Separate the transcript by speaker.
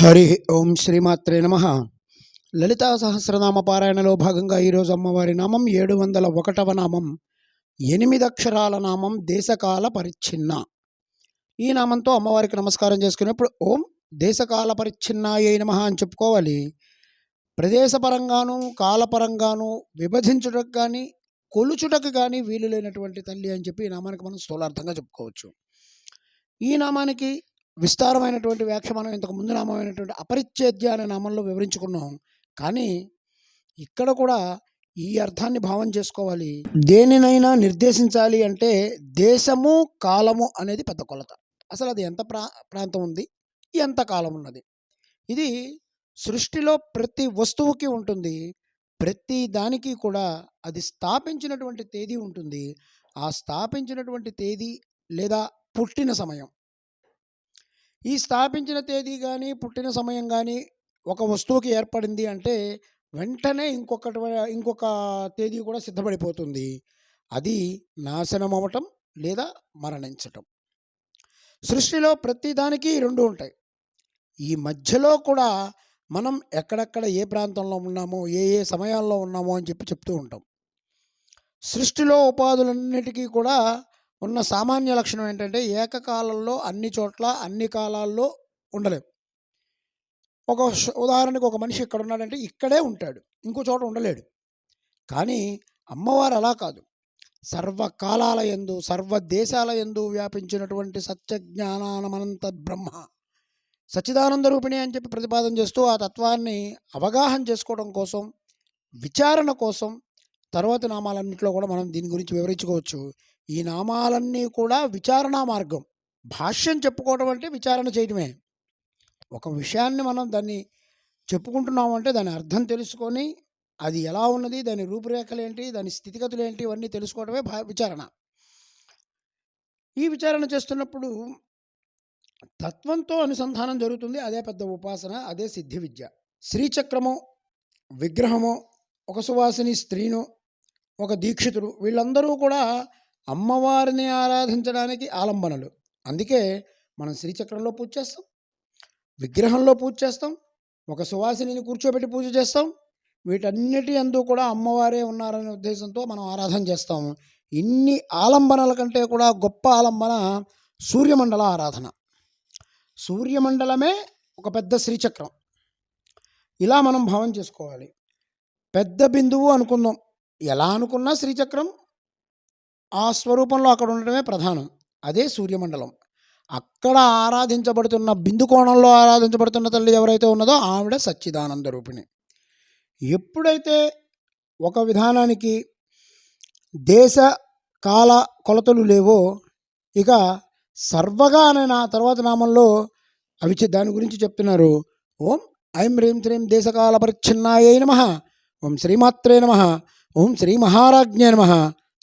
Speaker 1: హరి ఓం శ్రీమాత్రే నమ. లలితా సహస్రనామ పారాయణలో భాగంగా ఈరోజు అమ్మవారి నామం ఏడు వందల ఒకటవ నామం ఎనిమిది అక్షరాల నామం దేశకాల పరిచ్ఛిన్న. ఈ నామంతో అమ్మవారికి నమస్కారం చేసుకునేప్పుడు ఓం దేశకాల పరిచ్ఛిన్నాయ నమ అని చెప్పుకోవాలి. ప్రదేశపరంగాను కాలపరంగాను విభజించుటకు కానీ కొలుచుటకు కానీ వీలు లేనటువంటి తల్లి అని చెప్పి ఈ నామానికి మనం స్థూలార్థంగా చెప్పుకోవచ్చు. ఈ నామానికి విస్తారమైనటువంటి వ్యాఖ్యమానం ఇంతకు ముందు నామమైనటువంటి అపరిచ్ఛేద్య అనే నామంలో వివరించుకున్నాం. కానీ ఇక్కడ కూడా ఈ అర్థాన్ని భావం చేసుకోవాలి. దేనినైనా నిర్దేశించాలి అంటే దేశము కాలము అనేది పెద్ద కొలత. అసలు అది ఎంత ప్రా ప్రాంతం ఉంది? ఎంత కాలం ఉన్నది? ఇది సృష్టిలో ప్రతి వస్తువుకి ఉంటుంది. ప్రతి దానికి కూడా అది స్థాపించినటువంటి తేదీ ఉంటుంది. ఆ స్థాపించినటువంటి తేదీ లేదా పుట్టిన సమయం. ఈ స్థాపించిన తేదీ కానీ పుట్టిన సమయం కానీ ఒక వస్తువుకి ఏర్పడింది అంటే వెంటనే ఇంకొకటి ఇంకొక తేదీ కూడా సిద్ధపడిపోతుంది. అది నాశనం అవ్వటం లేదా మరణించటం. సృష్టిలో ప్రతిదానికి రెండు ఉంటాయి. ఈ మధ్యలో కూడా మనం ఎక్కడెక్కడ ఏ ప్రాంతంలో ఉన్నామో ఏ ఏ సమయాల్లో ఉన్నామో అని చెప్పి చెప్తూ ఉంటాం. సృష్టిలో ఉపాధులన్నిటికీ కూడా ఉన్న సామాన్య లక్షణం ఏంటంటే ఏకకాలంలో అన్ని చోట్ల అన్ని కాలాల్లో ఉండలేం. ఒక ఉదాహరణకు ఒక మనిషి ఇక్కడ ఉన్నాడంటే ఇక్కడే ఉంటాడు ఇంకో చోట ఉండలేడు. కానీ అమ్మవారు అలా కాదు. సర్వకాలాల ఎందు సర్వ దేశాల ఎందు వ్యాపించినటువంటి సత్యజ్ఞానానమనంత బ్రహ్మ. సచ్చిదానంద రూపిణి అని చెప్పి ప్రతిపాదన చేస్తూ ఆ తత్వాన్ని అవగాహన చేసుకోవడం కోసం విచారణ కోసం తర్వాత నామాలన్నింటిలో కూడా మనం దీని గురించి వివరించుకోవచ్చు. ఈ నామాలన్నీ కూడా విచారణా మార్గం. భాష్యం చెప్పుకోవడం అంటే విచారణ చేయడమే ఒక విషయాన్ని మనం దాన్ని చెప్పుకుంటున్నాం అంటే దాని అర్థం తెలుసుకొని అది ఎలా ఉన్నది దాని రూపురేఖలు ఏంటి దాని స్థితిగతులు ఏంటి ఇవన్నీ తెలుసుకోవడమే భా విచారణ. ఈ విచారణ చేస్తున్నప్పుడు తత్వంతో అనుసంధానం జరుగుతుంది. అదే పెద్ద ఉపాసన అదే సిద్ధి విద్య. శ్రీచక్రము విగ్రహము ఒక సువాసిని స్త్రీను ఒక దీక్షితుడు వీళ్ళందరూ కూడా అమ్మవారిని ఆరాధించడానికి ఆలంబనలు. అందుకే మనం శ్రీచక్రంలో పూజ చేస్తాం. విగ్రహంలో పూజ చేస్తాం. ఒక సువాసిని కూర్చోబెట్టి పూజ చేస్తాం. వీటన్నిటి అందు కూడా అమ్మవారే ఉన్నారనే ఉద్దేశంతో మనం ఆరాధన చేస్తాం ఇన్ని ఆలంబనల కంటే కూడా గొప్ప ఆలంబన సూర్యమండల ఆరాధన. సూర్యమండలమే ఒక పెద్ద శ్రీచక్రం. ఇలా మనం భావం చేసుకోవాలి. పెద్ద బిందువు అనుకుందాం. ఎలా అనుకున్నా శ్రీచక్రం? ఆ స్వరూపంలో అక్కడ ఉండటమే ప్రధానం. అదే సూర్యమండలం. అక్కడ ఆరాధించబడుతున్న బిందు కోణంలో ఆరాధించబడుతున్న తల్లి ఎవరైతే ఉన్నదో ఆవిడ సచ్చిదానంద రూపిణి. ఎప్పుడైతే ఒక విధానానికి దేశ కాల కొలతలు లేవో ఇక సర్వగా అనే నా తర్వాత నామంలో అవి దాని గురించి చెప్తున్నారు. ఓం ఐం రీం శ్రీం దేశకాల పరిచ్ఛిన్నాయ నమ. ఓం శ్రీమాత్రే నమ. ఓం శ్రీ మహారాజ్ఞే నమ.